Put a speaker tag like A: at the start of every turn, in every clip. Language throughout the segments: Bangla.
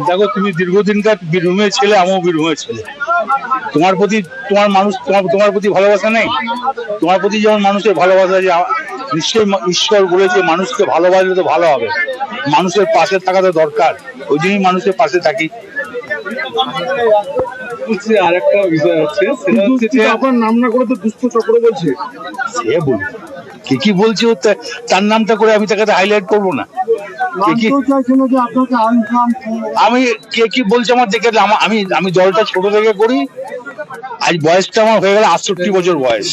A: দেখো তুমি দীর্ঘদিনকার বীরভূমের ছেলে আমিও বীরভূমের ছেলে তোমার প্রতি তোমার মানুষ তোমার তোমার প্রতি ভালোবাসা নেই? তোমার প্রতি যেমন মানুষের ভালোবাসা যে নিশ্চয়ই ঈশ্বর বলেছে মানুষকে ভালোবাসলে তো ভালো হবে। মানুষের পাশে থাকা তো দরকার। ওই জন্যই মানুষের পাশে থাকি।
B: আর একটা বিষয় হচ্ছে সেটা হচ্ছে
C: আপনার নাম না করে তো দুস্থ চক্র বলছে।
A: সে বলুন কে কি বলছে ও তার নামটা করে আমি তাকে হাইলাইট করব না। আমি কে কি বলছে আমার দেখে আমি আমি দলটা ছোট থেকে করি। আজ বয়সটা আমার হয়ে গেল আটষট্টি বছর বয়স।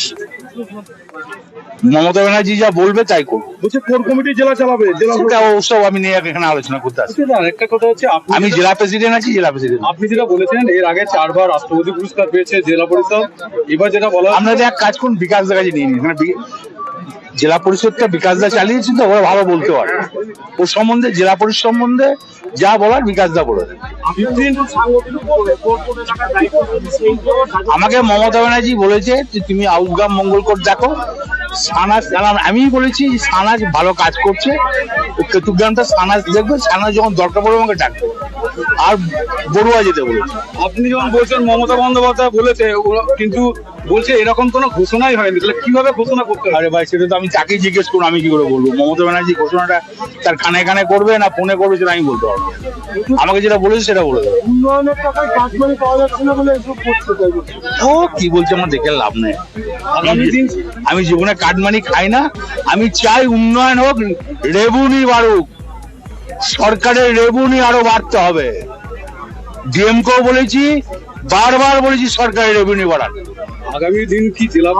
A: মমতা ব্যানার্জি যা বলবে তাই করব।
C: বলছে কোর কমিটি জেলা চালাবে? জেলা
A: সেটা ওসব আমি নিয়ে এখানে আলোচনা করতে
B: কথা হচ্ছে
A: আমি জেলা প্রেসিডেন্ট আছি জেলা প্রেসিডেন্ট
B: আপনি যেটা বলেছেন এর আগে চারবার রাষ্ট্রপতি পুরস্কার পেয়েছে জেলা পরিষদ। এবার যেটা বলা হচ্ছে
A: আপনাদের এক কাজ করুন বিকাশ দা কাছে নিয়ে এখানে বি- জেলা পরিষদটা বিকাশ দা চালিয়েছে তো ওরা ভালো বলতে পারে। ওর সম্বন্ধে, জেলা পরিষদ সম্বন্ধে যা বলার বিকাশ দা বলে। আমাকে মমতা ব্যানার্জি বলেছে যে, তুমি আউসগ্রাম মঙ্গলকোট দেখো। সানাজ আমিই বলেছি সানাজ ভালো কাজ করছে। ও কেতুগ্রামটা সানাজ দেখবে, সানাজ যখন দরকার পড়বে আমাকে ডাকবে। আর বড়ুয়া যেতে বলেছে।
B: আপনি যখন বলছেন মমতা বন্দ্যোপাধ্যায় বলেছে কিন্তু বলছে এরকম কোনো ঘোষণাই হয়নি। তাহলে কীভাবে ঘোষণা করতে পারে
A: আরে ভাই সেটা তো আমি তাকেই জিজ্ঞেস করুন আমি কি করে বলব? মমতা ব্যানার্জি ঘোষণাটা তার কানে কানে করবে না ফোনে করবে সেটা আমি বলতে পারব আমাকে যেটা বলেছে সেটা বলে দেবে।
C: উন্নয়নের টাকায় কাজ মানে পাওয়া যাচ্ছে না বলে এসব করতে চাইবে
A: ও কি বলছে আমার দেখে লাভ নেই। আমি জীবনে কাটমানি খাই না আমি চাই উন্নয়ন হোক রেবুনি বাড়ুক। সরকারের রেবুনি আরও বাড়তে হবে। ডিএমকেও বলেছি বারবার বলেছি সরকারের রেভিনিউ বাড়ান।
B: আগামী দিন কি জেলা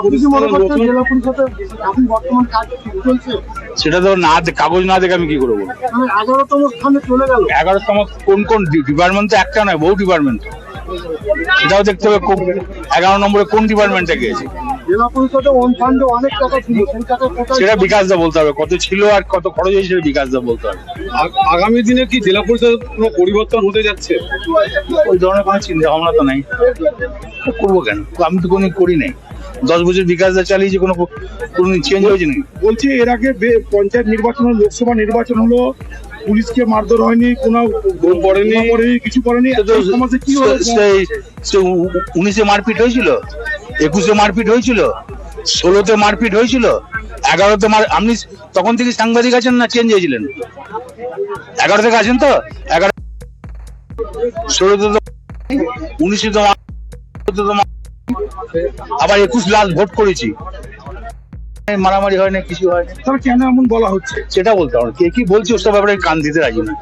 A: সেটা তো না কাগজ না দেখে আমি কি করব?
C: মানে এগারোতম স্থানে চলে গেল।
A: এগারোতম কোন কোন ডিপার্টমেন্ট তো একটা নয় বহু ডিপার্টমেন্ট সেটাও দেখতে হবে এগারো নম্বরে কোন ডিপার্টমেন্টে গিয়েছে?
C: জেলা পরিষদে ওন ফান্ডে অনেক টাকা ছিল সেই টাকা কোথায়
A: সেটা বিকাশ দা বলতে হবে। কত ছিল আর কত খরচ হয়েছে সেটা বিকাশ দা বলতে হবে।
B: আগামী দিনে কি জেলা পরিষদ কোনো পরিবর্তন হতে যাচ্ছে?
A: ওই ধরনের কোনো চিন্তা ভাবনা তো নাই। করব কেন? আমি তো কোনো করি নাই। দশ বছর বিকাশ দা চালিয়েছি কোনো কোনো চেঞ্জ হয়েছে নাকি?
C: বলছি এর আগে পঞ্চায়েত নির্বাচন হলো, লোকসভা নির্বাচন হলো পুলিশকে মারধর হয়নি কোনো।
B: পড়েনি
C: কিছু করেনি। সমাজে কি
A: সে উনিশে মারপিট হয়েছিল? একুশে মারপিট হয়েছিল ষোলোতে মারপিট হয়েছিল এগারোতে মার আপনি তখন থেকে সাংবাদিক আছেন না চেঞ্জ হয়েছিলেন? এগারো থেকে আছেন তো? এগারো ষোলোতে তো উনিশে তো আবার একুশ লাস্ট ভোট করেছি। মারামারি হয় না কিছু হয়
C: তাহলে কেন এমন বলা হচ্ছে?
A: সেটা বলতে হবে কে কি বলছে ওসব ব্যাপারে কান দিতে রাজি না।